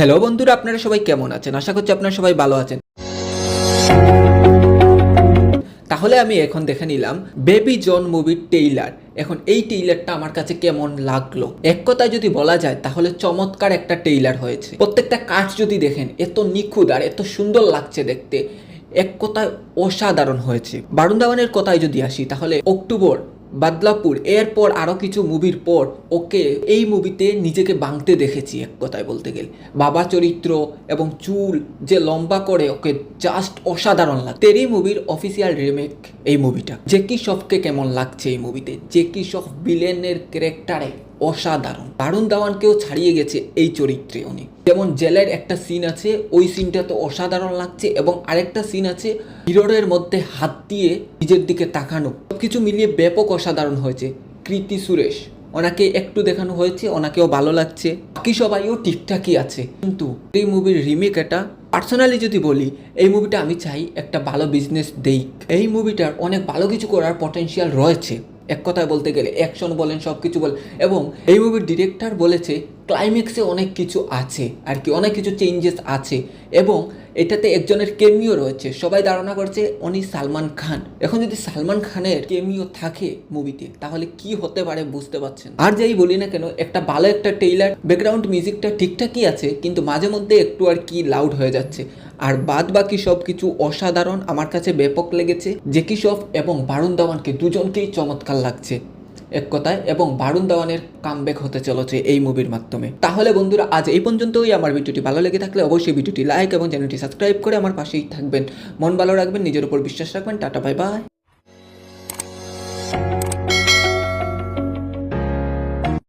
Hello বন্ধুরা, আপনারা সবাই কেমন আছেন? আশা করছি আপনারা সবাই ভালো আছেন। তাহলে আমি এখন দেখে নিলাম বেবি জন মুভির টেইলার। এখন এই টেইলারটা আমার কাছে কেমন লাগল? এক কথায় যদি বলা যায়, তাহলে চমৎকার একটা টেইলার হয়েছে। প্রত্যেকটা কাজ যদি দেখেন, এত নিখুঁত আর এত সুন্দর লাগছে দেখতে। এক কথায় অসাধারণ হয়েছে। বারুণ ধাওয়ানের কথায় যদি আসি, তাহলে অক্টোবর বাদলাপুর এরপর আরও কিছু মুভির পর ওকে এই মুভিতে নিজেকে বাঁধতে দেখেছি এক কথায় বলতে গেলে। বাবা চরিত্র এবং চুল যে লম্বা করে ওকে জাস্ট অসাধারণ লাগে তেরি মুভির অফিসিয়াল রিমেক এই মুভিটা। জেকি শফকে কেমন লাগছে এই মুভিতে? জেকি শফ বিলেনের ক্যারেক্টারে অসাধারণ। দারুণ দাওয়ানকেও ছাড়িয়ে গেছে এই চরিত্রে উনি। যেমন জেলের একটা সিন আছে, ওই সিনটা তো অসাধারণ লাগছে এবং আরেকটা সিন আছে হিরোরের মধ্যে হাত দিয়ে নিজের দিকে তাকানো। সবকিছু মিলিয়ে ব্যাপক অসাধারণ হয়েছে। কৃতি সুরেশ, ওনাকে একটু দেখানো হয়েছে, ওনাকেও ভালো লাগছে। বাকি সবাইও ঠিকঠাকই আছে। কিন্তু এই মুভির রিমেক এটা পার্সোনালি যদি বলি, এই মুভিটা আমি চাই একটা ভালো বিজনেস দেই এই মুভিটার অনেক ভালো কিছু করার পটেনশিয়াল রয়েছে। এক কথায় বলতে গেলে অ্যাকশন বলেন সব কিছু বলেন এবং এই মুভির ডিরেক্টর বলেছে ক্লাইম্যাক্সে অনেক কিছু আছে, আর কি, অনেক কিছু চেঞ্জেস আছে, এবং এটাতে একজনের কেমিও রয়েছে। সবাই ধারণা করছে উনি সালমান খান। এখন যদি সালমান খানের কেমিও থাকে মুভিতে তাহলে কি হতে পারে বুঝতে পারছেন? আর যাই বলি না কেন, একটা ভালো একটা টেইলার ব্যাকগ্রাউন্ড মিউজিকটা ঠিকঠাকই আছে, কিন্তু মাঝে মধ্যে একটু আর কি লাউড হয়ে যাচ্ছে। আর বাদ বাকি সব কিছু অসাধারণ আমার কাছে ব্যাপক লেগেছে জেকি শফ এবং বারুণ দাওয়ানকে দুজনকেই চমৎকার লাগছে। এক কথায় এবং বারুণ দাওয়ানের কামব্যাক হতে চলেছে এই মুভির মাধ্যমে। তাহলে বন্ধুরা, আজ এই পর্যন্তই। আমার ভিডিওটি ভালো লেগে থাকলে অবশ্যই ভিডিওটি লাইক এবং চ্যানেলটি সাবস্ক্রাইব করে আমার পাশেই থাকবেন। মন ভালো রাখবেন, নিজের উপর বিশ্বাস রাখবেন। Tata bye bye